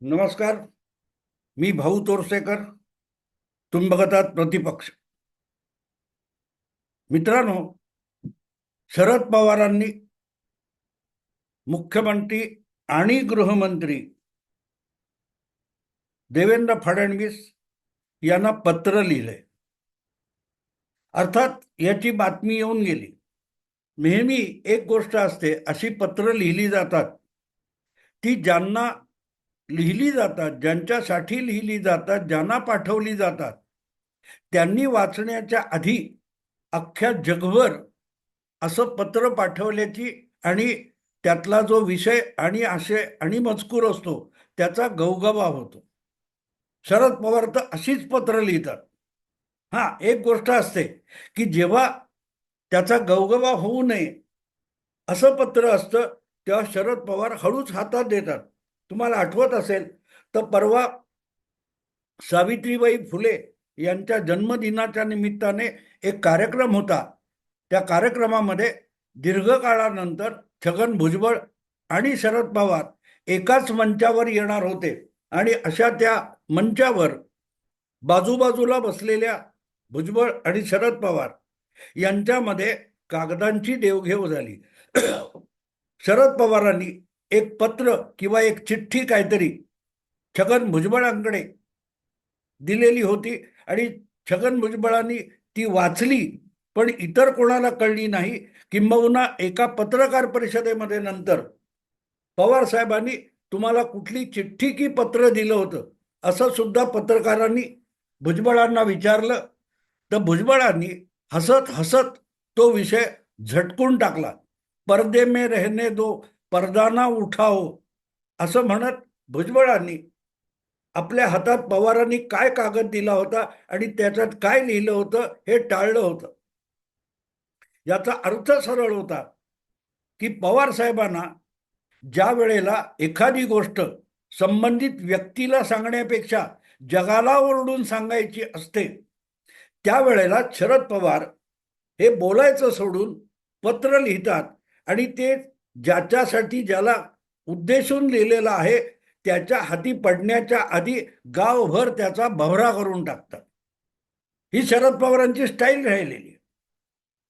नमस्कार मी भाऊ तोरसेकर तुम्ही बघत आहात प्रतिपक्ष. मित्रांनो शरद पवारांनी मुख्यमंत्री आणि गृहमंत्री देवेंद्र फडणवीस यांना पत्र लिहिलंय. अर्थात याची बातमी येऊन गेली. नेहमी एक गोष्ट असते अशी पत्र लिहिली जातात ती ज्यांना लिहिली जातात ज्यांच्यासाठी लिहिली जातात ज्यांना पाठवली जातात त्यांनी वाचण्याच्या आधी अख्ख्या जगभर असं पत्र पाठवल्याची आणि त्यातला जो विषय आणि आशय आणि मजकूर असतो त्याचा गवगवा होतो. शरद पवार तर अशीच पत्र लिहितात. हां एक गोष्ट असते की जेव्हा त्याचा गवगवा होऊ नये असं पत्र असतं तेव्हा शरद पवार हळूच हातात देतात. तुम्हाला आठवत असेल तर परवा सावित्रीबाई फुले यांच्या जन्मदिनाच्या निमित्ताने एक कार्यक्रम होता. त्या कार्यक्रमामध्ये दीर्घकाळानंतर छगन भुजबळ आणि शरद पवार एकाच मंचावर येणार होते. आणि अशा त्या मंचावर बाजूबाजूला बसलेल्या भुजबळ आणि शरद पवार यांच्यामध्ये कागदांची देवघेव झाली. शरद पवारांनी एक पत्र किंवा एक चिठ्ठी काहीतरी छगन भुजबळांकडे दिलेली होती आणि छगन भुजबळांनी ती वाचली पण इतर कोणाला कळली नाही किंबहुना एका पत्रकार परिषदेमध्ये नंतर पवार साहेबांनी तुम्हाला कुठली चिठ्ठी की पत्र दिलं होतं? असं सुद्धा पत्रकारांनी भुजबळांना विचारलं. तर भुजबळांनी हसत हसत तो विषय झटकून टाकला. परदे में रहने दो परदाना उठाओ असं म्हणत भुजबळांनी आपल्या हातात पवारांनी काय कागद दिला होता आणि त्याच्यात काय लिहिलं होतं हे टाळलं होतं. याचा अर्थ सरळ होता की पवार साहेबांना ज्या वेळेला एखादी गोष्ट संबंधित व्यक्तीला सांगण्यापेक्षा जगाला ओरडून सांगायची असते त्यावेळेला शरद पवार हे बोलायचं सोडून पत्र लिहितात आणि ते ज्याच्यासाठी ज्याला उद्देशून लिहिलेलं आहे त्याच्या हाती पडण्याच्या आधी गावभर त्याचा भवरा करून टाकतात. ही शरद पवारांची स्टाईल राहिलेली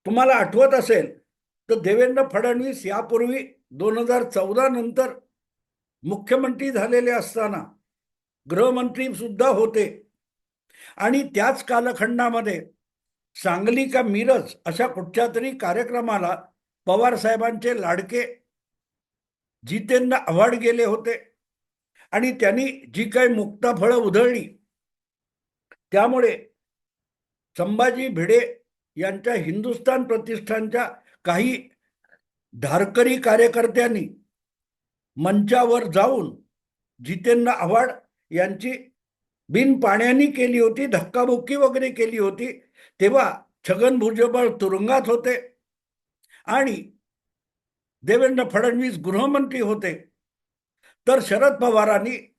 तुम्हाला आठवत असेल तर देवेंद्र फडणवीस यापूर्वी दोन हजार चौदा नंतर मुख्यमंत्री झालेले असताना गृहमंत्री सुद्धा होते. आणि त्याच कालखंडामध्ये सांगली का मिरज अशा कुठच्या तरी कार्यक्रमाला पवार साहेबांचे लाडके जितेंद्र आव्हाड गेले होते आणि त्यांनी जी काही मुक्ताफळं उधळली त्यामुळे संभाजी भिडे यांच्या हिंदुस्तान प्रतिष्ठानच्या काही धारकरी कार्यकर्त्यांनी मंचावर जाऊन जितेंद्र आव्हाड यांची बिनपाण्याने केली होती धक्काबुक्की वगैरे केली होती तेव्हा छगन भुजबळ तुरुंगात होते. आणि देवेंद्र फडणवीस गृहमंत्री होते. तर शरद पवारांनी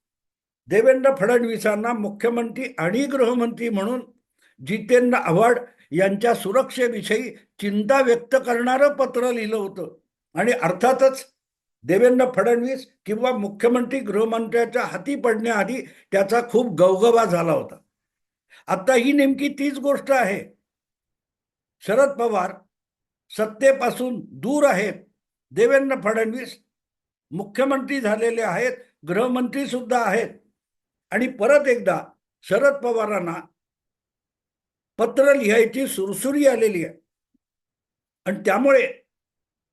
देवेंद्र फडणवीसांना मुख्यमंत्री आणि गृहमंत्री म्हणून जितेंद्र आव्हाड यांच्या सुरक्षेविषयी चिंता व्यक्त करणारं पत्र लिहिलं होतं. आणि अर्थातच देवेंद्र फडणवीस किंवा मुख्यमंत्री गृहमंत्र्याच्या हाती पडण्याआधी त्याचा खूप गवगवा झाला होता. आता ही नेमकी तीच गोष्ट आहे. शरद पवार सत्तेपासून दूर आहेत. देवेंद्र फडणवीस मुख्यमंत्री झालेले आहेत गृहमंत्री सुद्धा आहेत. आणि परत एकदा शरद पवारांना पत्र लिहायची सुरसुरी आलेली आहे. आणि त्यामुळे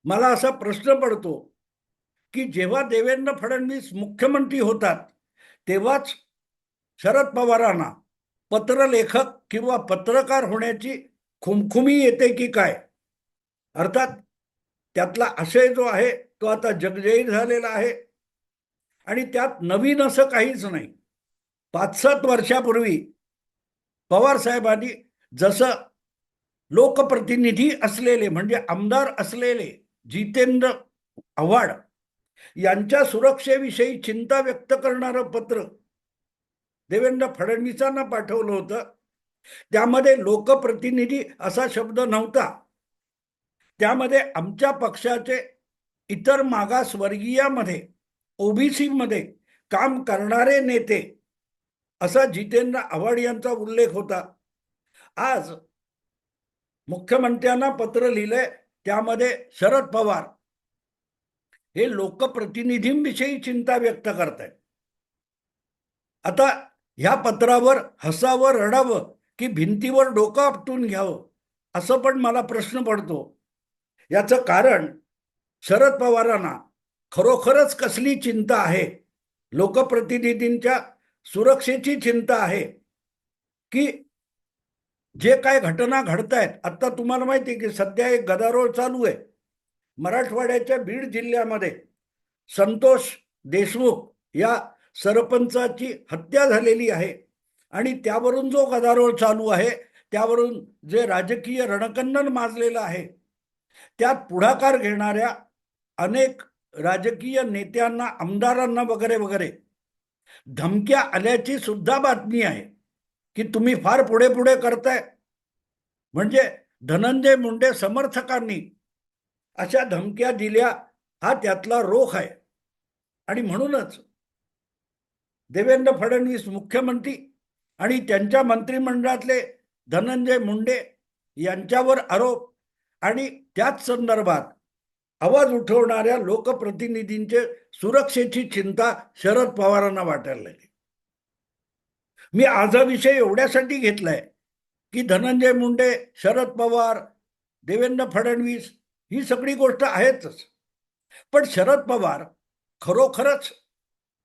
मला असा प्रश्न पडतो की जेव्हा देवेंद्र फडणवीस मुख्यमंत्री होतात तेव्हाच शरद पवारांना पत्रलेखक किंवा पत्रकार होण्याची खुमखुमी येते की काय? अर्थात त्यातला आशय जो आहे तो आता जगजयी झालेला आहे. आणि त्यात नवीन असं काहीच नाही. पाच सात वर्षापूर्वी पवार साहेबांनी जसं लोकप्रतिनिधी असलेले म्हणजे आमदार असलेले जितेंद्र आव्हाड यांच्या सुरक्षेविषयी चिंता व्यक्त करणारं पत्र देवेंद्र फडणवीसांना पाठवलं होतं. त्यामध्ये लोकप्रतिनिधी असा शब्द नव्हता. त्यामध्ये आमच्या पक्षाचे इतर मागासवर्गीयामध्ये ओबीसीमध्ये काम करणारे नेते असा जितेंद्र आव्हाड यांचा उल्लेख होता. आज मुख्यमंत्र्यांना पत्र लिहिलंय त्यामध्ये शरद पवार हे लोकप्रतिनिधींविषयी चिंता व्यक्त करतायत. आता ह्या पत्रावर हसावं रडावं की भिंतीवर डोकं आपटून घ्यावं असं पण मला प्रश्न पडतो. याचं कारण शरद पवारांना खरोखरच कसली चिंता आहे? लोकप्रतिनिधींच्या सुरक्षेची चिंता आहे? की जे काय घटना घडतायत आत्ता तुम्हाला माहिती आहे की सध्या एक गदारोळ चालू आहे. मराठवाड्याच्या बीड जिल्ह्यामध्ये संतोष देशमुख या सरपंचाची हत्या झालेली आहे आणि त्यावरून जो गदारोळ चालू आहे त्यावरून जे राजकीय रणकंदन माजलेलं आहे त्यात पुढाकार घेणाऱ्या अनेक राजकीय नेत्यांना आमदारांना वगैरे वगैरे धमक्या आल्याची सुद्धा बातमी आहे की तुम्ही फार पुढे पुढे करताय. म्हणजे धनंजय मुंडे समर्थकांनी अशा धमक्या दिल्या हा त्यातला रोख आहे. आणि म्हणूनच देवेंद्र फडणवीस मुख्यमंत्री आणि त्यांच्या मंत्रिमंडळातले धनंजय मुंडे यांच्यावर आरोप आणि त्याच संदर्भात आवाज उठवणाऱ्या लोकप्रतिनिधींचे सुरक्षेची चिंता शरद पवारांना वाटायला लागली. मी आज विषय एवढ्यासाठी घेतलाय की धनंजय मुंडे शरद पवार देवेंद्र फडणवीस ही सगळी गोष्ट आहेतच. पण शरद पवार खरोखरच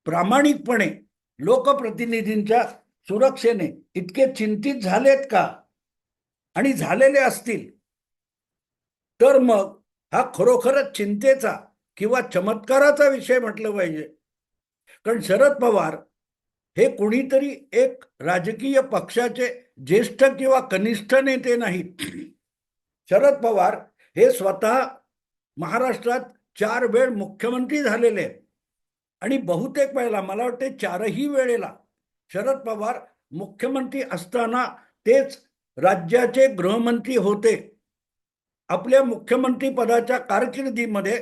प्रामाणिकपणे लोकप्रतिनिधींच्या सुरक्षेने इतके चिंतित झालेत का? आणि झालेले असतील तर मग हा खरोखरच चिंतेचा किंवा चमत्काराचा विषय म्हटलं पाहिजे. कारण शरद पवार हे कोणीतरी एक राजकीय पक्षाचे ज्येष्ठ किंवा कनिष्ठ नेते नाहीत. शरद पवार हे स्वतः महाराष्ट्रात चार वेळ मुख्यमंत्री झालेले आहेत. आणि बहुतेक वेळेला मला वाटते चारही वेळेला शरद पवार मुख्यमंत्री असताना तेच राज्याचे गृहमंत्री होते. आपल्या मुख्यमंत्री पदाच्या कारकिर्दीमध्ये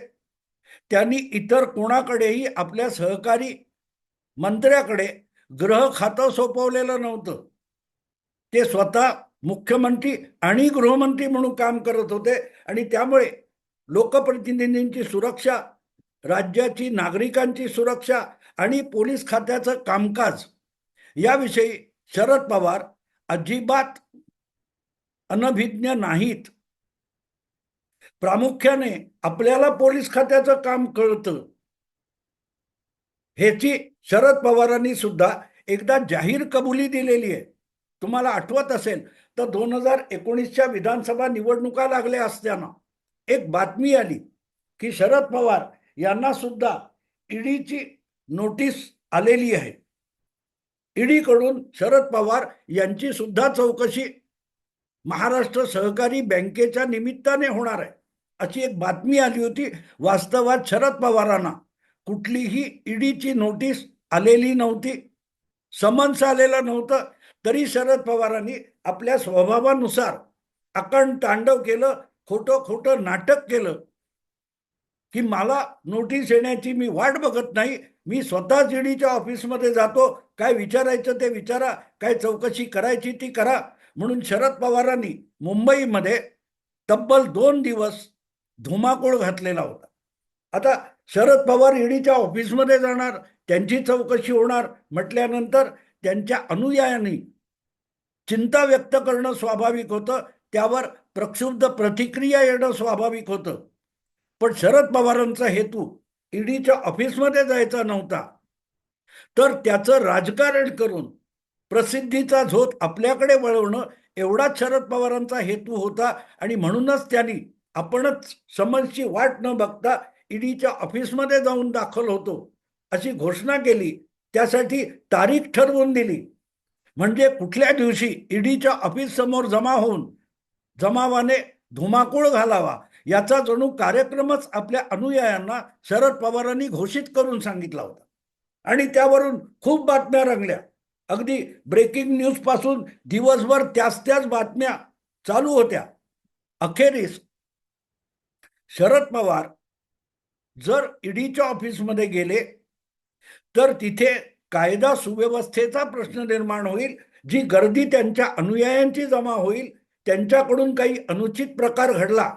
त्यांनी इतर कोणाकडेही आपल्या सहकारी मंत्र्याकडे ग्रह खातं सोपवलेलं नव्हतं. ते स्वतः मुख्यमंत्री आणि गृहमंत्री म्हणून काम करत होते आणि त्यामुळे लोकप्रतिनिधींची सुरक्षा राज्याची नागरिकांची सुरक्षा आणि पोलीस खात्याचं कामकाज याविषयी शरद पवार अजिबात अनभिज्ञ नाहीत. प्रामुख्याने आपल्याला पोलीस खात्याचं काम कळतं. ह्याची शरद पवारांनी सुद्धा एकदा जाहीर कबुली दिलेली आहे. तुम्हाला आठवत असेल तर दोन हजार एकोणीसच्या विधानसभा निवडणुका लागल्या असताना एक बातमी आली की शरद पवार यांना सुद्धा ईडीची नोटीस आलेली आहे. ईडीकडून शरद पवार यांची सुद्धा चौकशी महाराष्ट्र सहकारी बँकेच्या निमित्ताने होणार आहे. अशी एक बातमी आली होती वास्तवात शरद पवारांना. कुठलीही ईडीची नोटीस आलेली नव्हती समन्स आलेलं नव्हतं तरी शरद पवारांनी आपल्या स्वभावानुसार अकण तांडव केलं खोटं खोटं नाटक केलं की मला नोटीस येण्याची मी वाट बघत नाही मी स्वतः ईडीच्या ऑफिसमध्ये जातो काय विचारायचं ते विचारा काय चौकशी करायची ती करा. म्हणून शरद पवारांनी मुंबईमध्ये तब्बल दोन दिवस धुमाकूळ घातलेला होता. आता शरद पवार ईडीच्या ऑफिसमध्ये जाणार त्यांची चौकशी होणार म्हटल्यानंतर त्यांच्या अनुयायांनी चिंता व्यक्त करणं स्वाभाविक होतं त्यावर प्रक्षुब्ध प्रतिक्रिया येणं स्वाभाविक होतं. पण शरद पवारांचा हेतू ईडीच्या ऑफिसमध्ये जायचा नव्हता. तर त्याचं राजकारण करून प्रसिद्धीचा झोत आपल्याकडे वळवणं एवढाच शरद पवारांचा हेतू होता आणि म्हणूनच त्यांनी आपणच समन्सची वाट न बघता ईडीच्या ऑफिसमध्ये जाऊन दाखल होतो. अशी घोषणा केली. त्यासाठी तारीख ठरवून दिली. म्हणजे कुठल्या दिवशी ईडीच्या ऑफिस समोर जमा होऊन जमावाने धुमाकूळ घालावा याचा जणू कार्यक्रमच आपल्या अनुयायांना शरद पवारांनी घोषित करून सांगितला होता. आणि त्यावरून खूप बातम्या रंगल्या. अगदी ब्रेकिंग न्यूजपासून दिवसभर त्याच त्याच बातम्या चालू होत्या. अखेरीस शरद पवार जर ईडीच्या ऑफिसमध्ये गेले तर तिथे कायदा सुव्यवस्थेचा प्रश्न निर्माण होईल जी गर्दी त्यांच्या अनुयायांची जमा होईल त्यांच्याकडून काही अनुचित प्रकार घडला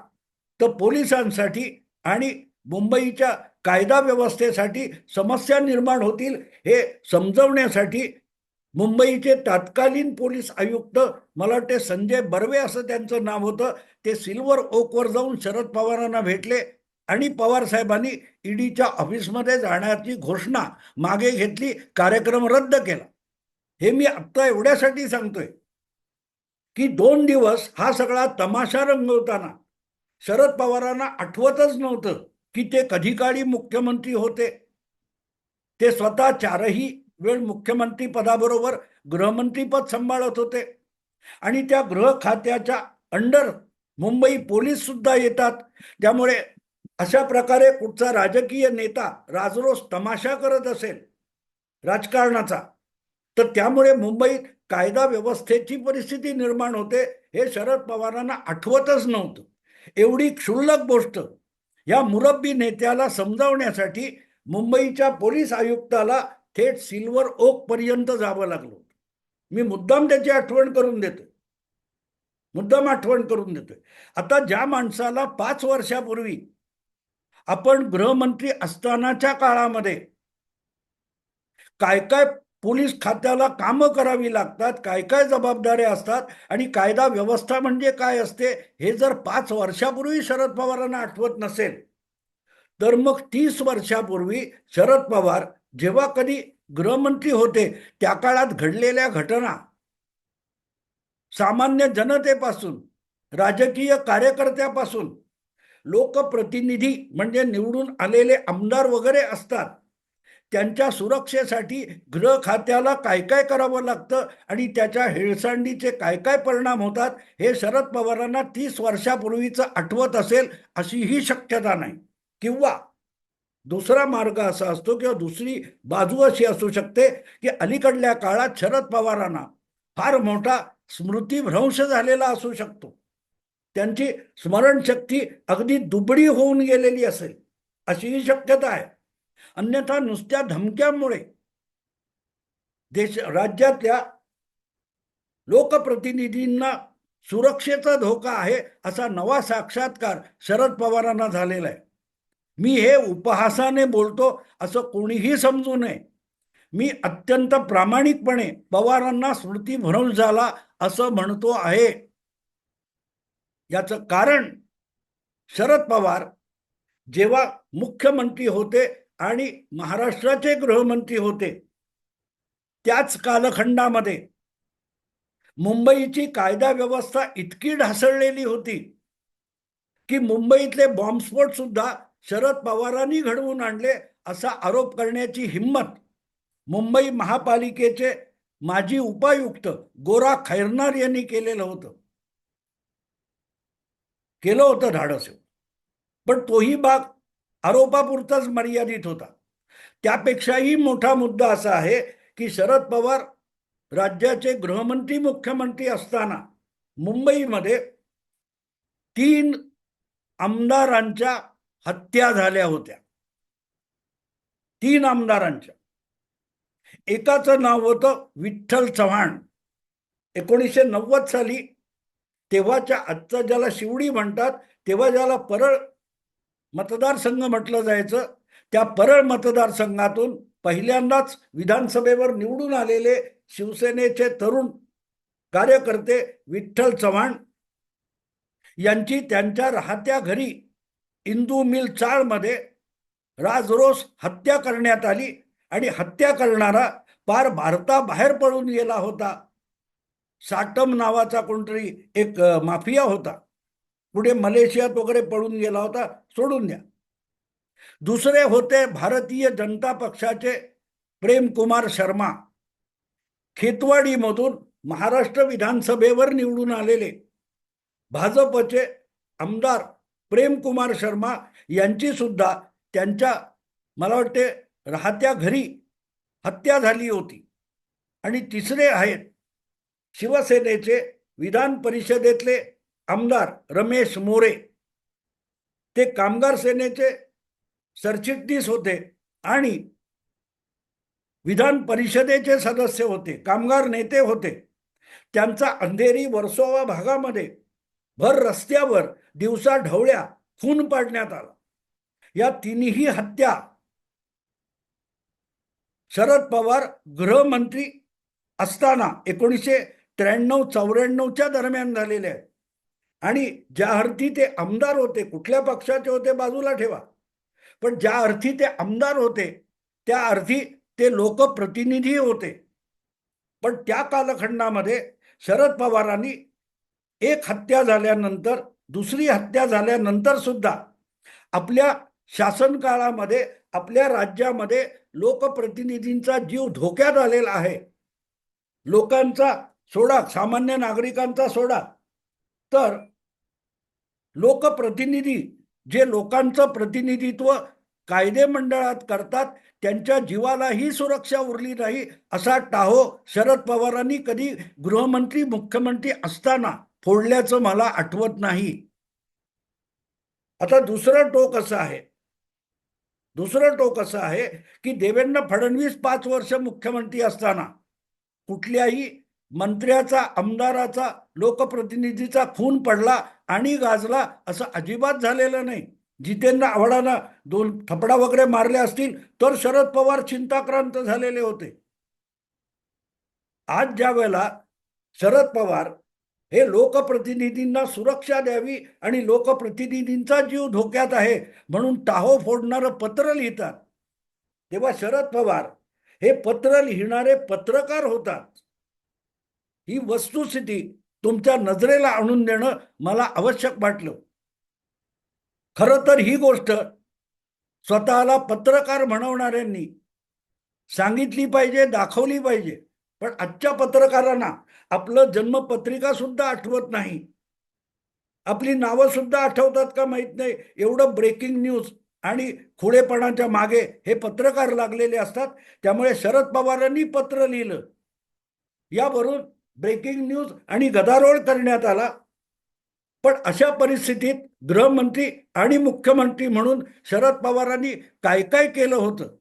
तर पोलिसांसाठी आणि मुंबईच्या कायदा व्यवस्थेसाठी समस्या निर्माण होतील हे समजवण्यासाठी मुंबईचे तत्कालीन पोलीस आयुक्त मला वाटते संजय बर्वे असं त्यांचं नाव होतं ते सिल्वर ओकवर जाऊन शरद पवारांना भेटले आणि पवार साहेबांनी ईडीच्या ऑफिसमध्ये जाण्याची घोषणा मागे घेतली कार्यक्रम रद्द केला. हे मी आत्ता एवढ्यासाठी सांगतोय की दोन दिवस हा सगळा तमाशा रंगवताना शरद पवारांना आठवतच नव्हतं की ते कधी काळी मुख्यमंत्री होते. ते स्वतः चारही वेळ मुख्यमंत्री पदाबरोबर गृहमंत्रीपद सांभाळत होते. आणि त्या गृह खात्याच्या अंडर मुंबई पोलीस सुद्धा येतात. त्यामुळे अशा प्रकारे कुठचा राजकीय नेता राजरोज तमाशा करत असेल राजकारणाचा तर त्यामुळे मुंबईत कायदा व्यवस्थेची परिस्थिती निर्माण होते हे शरद पवारांना आठवतच नव्हतं. एवढी क्षुल्लक गोष्ट या मुरब्बी नेत्याला समजावण्यासाठी मुंबईच्या पोलीस आयुक्ताला थेट सिल्वर ओक पर्यंत जावं लागलो. मी मुद्दाम त्याची आठवण करून देतोय. मुद्दाम आठवण करून देतोय. आता ज्या माणसाला पाच वर्षापूर्वी आपण गृहमंत्री असतानाच्या काळामध्ये काय काय पोलीस खात्याला कामं करावी लागतात काय काय जबाबदाऱ्या असतात आणि कायदा व्यवस्था म्हणजे काय असते हे जर पाच वर्षापूर्वी शरद पवारांना आठवत नसेल तर मग तीस वर्षापूर्वी शरद पवार जेव्हा कधी गृहमंत्री होते त्या काळात घडलेल्या घटना सामान्य जनतेपासून राजकीय कार्यकर्त्यापासून लोकप्रतिनिधी म्हणजे निवडून आलेले आमदार वगैरे असतात. त्यांच्या सुरक्षेसाठी गृह खात्याला काय काय करावं लागतं आणि त्याच्या हेळसांडीचे काय काय परिणाम होतात हे शरद पवारांना तीस वर्षापूर्वीचं आठवत असेल अशी ही शक्यता नाही. किंवा दुसरा मार्ग असा असतो किंवा दुसरी बाजू अशी असू शकते की अलीकडल्या काळात शरद पवारांना फार मोठा स्मृतीभ्रंश झालेला असू शकतो. त्यांची स्मरणशक्ती अगदी दुबडी होऊन गेलेली असेल अशीही शक्यता आहे. अन्यथा नुसत्या धमक्यामुळे देश राज्यातल्या लोकप्रतिनिधींना सुरक्षेचा धोका आहे असा नवा साक्षात्कार शरद पवारांना झालेला आहे. मी हे उपहासाने बोलतो असं कोणीही समजू नये. मी अत्यंत प्रामाणिकपणे पवारांना स्मृती म्हणून झाला असं म्हणतो आहे. याचं कारण शरद पवार जेव्हा मुख्यमंत्री होते आणि महाराष्ट्राचे गृहमंत्री होते त्याच कालखंडामध्ये मुंबईची कायदा व्यवस्था इतकी ढासळलेली होती की मुंबईतले बॉम्बस्फोट सुद्धा शरद पवारांनी घडवून आणले असा आरोप करण्याची हिंमत मुंबई महापालिकेचे माजी उपायुक्त गोरा खैरनार यांनी केलेलं होतं. केलं होतं धाडस. पण तोही भाग आरोपापुरताच मर्यादित होता. त्यापेक्षाही मोठा मुद्दा असा आहे की शरद पवार राज्याचे गृहमंत्री मुख्यमंत्री असताना मुंबईमध्ये तीन आमदारांच्या हत्या झाल्या होत्या. तीन आमदारांच्या. एकाचं नाव होतं विठ्ठल चव्हाण. एकोणीसशे नव्वद साली तेव्हाच्या आजचा ज्याला शिवडी म्हणतात तेव्हा ज्याला परळ मतदारसंघ म्हटलं जायचं त्या परळ मतदारसंघातून पहिल्यांदाच विधानसभेवर निवडून आलेले शिवसेनेचे तरुण कार्यकर्ते विठ्ठल चव्हाण यांची त्यांच्या राहत्या घरी इंदू मिल चाळमध्ये राजरोस हत्या करण्यात आली आणि हत्या करणारा पार भारताबाहेर पळून गेला होता. साटम नावाचा कोणतरी एक माफिया होता. पुढे मलेशियात वगैरे पळून गेला होता. सोडून द्या. दुसरे होते भारतीय जनता पक्षाचे प्रेमकुमार शर्मा. खेतवाडीमधून महाराष्ट्र विधानसभेवर निवडून आलेले. भाजपचे आमदार प्रेमकुमार शर्मा यांची सुद्धा त्यांच्या मला वाटते राहत्या घरी हत्या झाली होती. आणि तिसरे आहेत शिवसेनेचे विधान परिषदेतले आमदार रमेश मोरे. ते कामगार सेनेचे सरचिटणीस होते आणि विधान परिषदेचे सदस्य होते कामगार नेते होते. त्यांचा अंधेरी वर्सोवा भागामध्ये भर रस्त्यावर दिवसा ढवळ्या खून पाडण्यात आला. या तिन्ही हत्या शरद पवार गृहमंत्री असताना एकोणीसशे त्र्याण्णव चौऱ्याण्णवच्या दरम्यान झालेले आहेत. आणि ज्या अर्थी ते आमदार होते कुठल्या पक्षाचे होते बाजूला ठेवा. पण ज्या अर्थी ते आमदार होते त्या अर्थी ते लोकप्रतिनिधी होते. पण त्या कालखंडामध्ये शरद पवारांनी एक हत्या झाल्यानंतर दुसरी हत्या झाल्यानंतर सुद्धा आपल्या शासन काळामध्ये आपल्या राज्यामध्ये लोकप्रतिनिधींचा जीव धोक्यात आलेला आहे. लोकांचा सोडा सामान्य नागरिकांचा सोडा. तर लोकप्रतिनिधी जे लोकांचं प्रतिनिधित्व कायदे मंडळात करतात त्यांच्या जीवालाही सुरक्षा उरली नाही असा टाहो शरद पवारांनी कधी गृहमंत्री मुख्यमंत्री असताना फोडल्याचं मला आठवत नाही. आता दुसरं टोक असं आहे. दुसरं टोक असं आहे की देवेंद्र फडणवीस पाच वर्ष मुख्यमंत्री असताना कुठल्याही मंत्र्याचा आमदाराचा लोकप्रतिनिधीचा खून पडला आणि गाजला असं अजिबात झालेलं नाही. जितेंद्र आव्हाडांना दोन थपडा वगैरे मारले असतील तर शरद पवार चिंताक्रांत झालेले होते. आज ज्या वेळेला शरद पवार हे लोकप्रतिनिधींना सुरक्षा द्यावी आणि लोकप्रतिनिधींचा जीव धोक्यात आहे म्हणून टाहो फोडणारं पत्र लिहितात. तेव्हा शरद पवार हे पत्र लिहिणारे पत्रकार होतात. ही वस्तुस्थिती तुमच्या नजरेला आणून देणं मला आवश्यक वाटलं. खरं तर ही गोष्ट स्वतःला पत्रकार म्हणवणाऱ्यांनी सांगितली पाहिजे दाखवली पाहिजे. पण आजच्या पत्रकारांना आपलं जन्मपत्रिका सुद्धा आठवत नाही. आपली नावं सुद्धा आठवतात का माहीत नाही? एवढं ब्रेकिंग न्यूज आणि खुळेपणाच्या मागे हे पत्रकार लागलेले असतात. त्यामुळे शरद पवारांनी पत्र लिहिलं. यावरून ब्रेकिंग न्यूज आणि गदारोळ करण्यात आला. पण अशा परिस्थितीत गृहमंत्री आणि मुख्यमंत्री म्हणून शरद पवारांनी काय काय केलं होतं?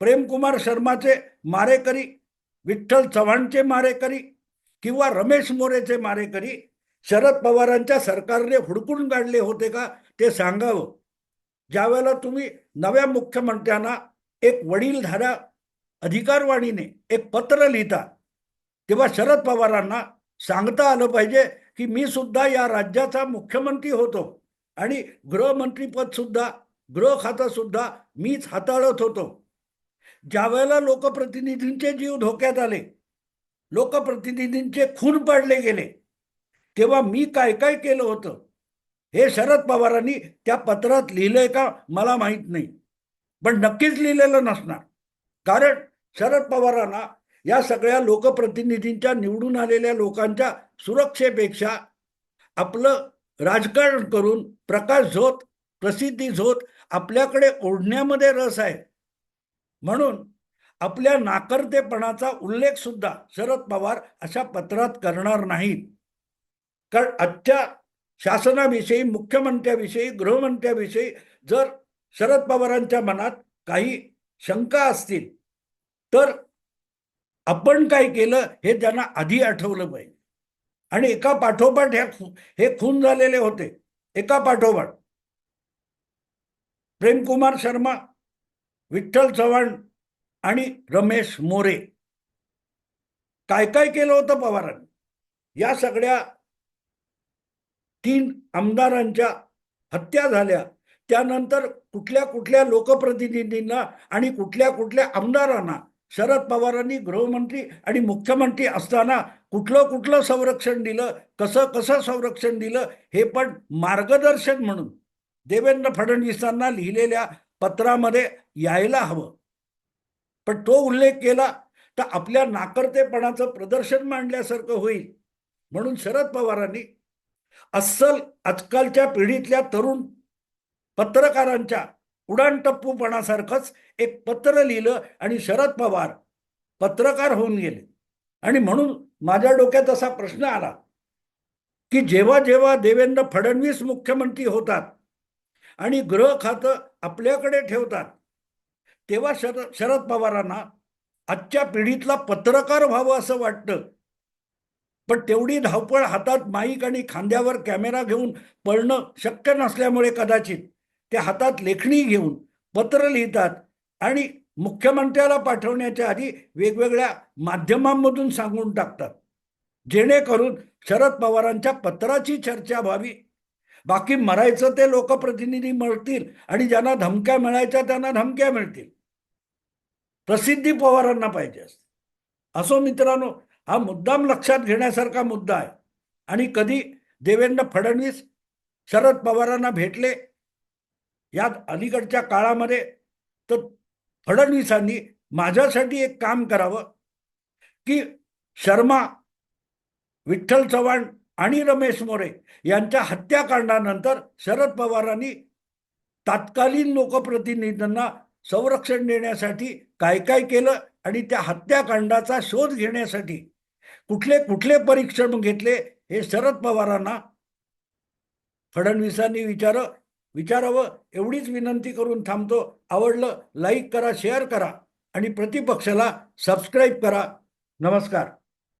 प्रेमकुमार शर्माचे मारेकरी विठ्ठल चव्हाणचे मारेकरी किंवा रमेश मोरेचे मारेकरी शरद पवारांच्या सरकारने हुडकून काढले होते का ते सांगावं. ज्यावेळेला तुम्ही नव्या मुख्यमंत्र्यांना एक वडीलधाऱ्या अधिकारवाणीने एक पत्र लिहिता तेव्हा शरद पवारांना सांगता आलं पाहिजे की मी सुद्धा या राज्याचा मुख्यमंत्री होतो आणि गृहमंत्रीपद सुद्धा गृह खातं सुद्धा मीच हाताळत होतो. ज्यावेळेला लोकप्रतिनिधींचे जीव धोक्यात आले लोकप्रतिनिधींचे खून पाडले गेले. तेव्हा मी काय काय केलं होतं? हे शरद पवारांनी त्या पत्रात लिहिलंय का मला माहीत नाही. पण नक्कीच लिहिलेलं नसणार. कारण शरद पवारांना या सगळ्या लोकप्रतिनिधींच्या निवडून आलेल्या लोकांच्या सुरक्षेपेक्षा आपलं राजकारण करून प्रकाश झोत प्रसिद्धी झोत आपल्याकडे ओढण्यामध्ये रस आहे. म्हणून आपल्या नाकर्तेपणाचा उल्लेख सुद्धा शरद पवार अशा पत्रात करणार नाहीत. कारण आजच्या शासनाविषयी मुख्यमंत्र्याविषयी गृहमंत्र्याविषयी जर शरद पवारांच्या मनात काही शंका असतील तर आपण काय केलं हे त्यांना आधी आठवलं पाहिजे. आणि एका पाठोपाठ ह्या हे खून झालेले होते. एका पाठोपाठ. प्रेमकुमार शर्मा विठ्ठल चव्हाण आणि रमेश मोरे. काय काय केलं होतं पवारांनी? या सगळ्या तीन आमदारांच्या हत्या झाल्या. त्यानंतर कुठल्या कुठल्या लोकप्रतिनिधींना आणि कुठल्या कुठल्या आमदारांना शरद पवारांनी गृहमंत्री आणि मुख्यमंत्री असताना कुठलं कुठलं संरक्षण दिलं कसं कसं संरक्षण दिलं हे पण मार्गदर्शन म्हणून देवेंद्र फडणवीसांना लिहिलेल्या पत्रामध्ये यायला हवं. पण तो उल्लेख केला तर आपल्या नाकर्तेपणाचं प्रदर्शन मांडल्यासारखं होईल. म्हणून शरद पवारांनी अस्सल आजकालच्या पिढीतल्या तरुण पत्रकारांच्या उडाणटप्पूपणासारखंच एक पत्र लिहिलं आणि शरद पवार पत्रकार होऊन गेले. आणि म्हणून माझ्या डोक्यात असा प्रश्न आला की जेव्हा जेव्हा देवेंद्र फडणवीस मुख्यमंत्री होतात आणि गृह खातं आपल्याकडे ठेवतात तेव्हा शरद शरद पवारांना आजच्या पिढीतला पत्रकार व्हावं असं वाटतं. पण तेवढी धावपळ हातात माईक आणि खांद्यावर कॅमेरा घेऊन पळणं शक्य नसल्यामुळे कदाचित ते हातात लेखणी घेऊन पत्र लिहितात आणि मुख्यमंत्र्याला पाठवण्याच्या आधी वेगवेगळ्या माध्यमांमधून सांगून टाकतात. जेणेकरून शरद पवारांच्या पत्राची चर्चा व्हावी. बाकी मरायचं ते लोकप्रतिनिधी मिळतील आणि ज्यांना धमक्या मिळायच्या त्यांना धमक्या मिळतील. प्रसिद्धी पवारांना पाहिजे असते. असो मित्रांनो हा मुद्दाम लक्षात घेण्यासारखा मुद्दा आहे. आणि कधी देवेंद्र फडणवीस शरद पवारांना भेटले यात अलीकडच्या काळामध्ये तर फडणवीसांनी माझ्यासाठी एक काम करावं की शर्मा विठ्ठल चव्हाण आणि रमेश मोरे यांच्या हत्याकांडानंतर शरद पवारांनी तात्कालीन लोकप्रतिनिधींना संरक्षण देण्यासाठी काय काय केलं आणि त्या हत्याकांडाचा शोध घेण्यासाठी कुठले कुठले परीक्षण घेतले हे शरद पवारांना फडणवीसांनी विचार विचारावं एवढीच विनंती करून थांबतो. आवडलं लाईक करा शेअर करा आणि प्रतिपक्षाला सबस्क्राईब करा. नमस्कार.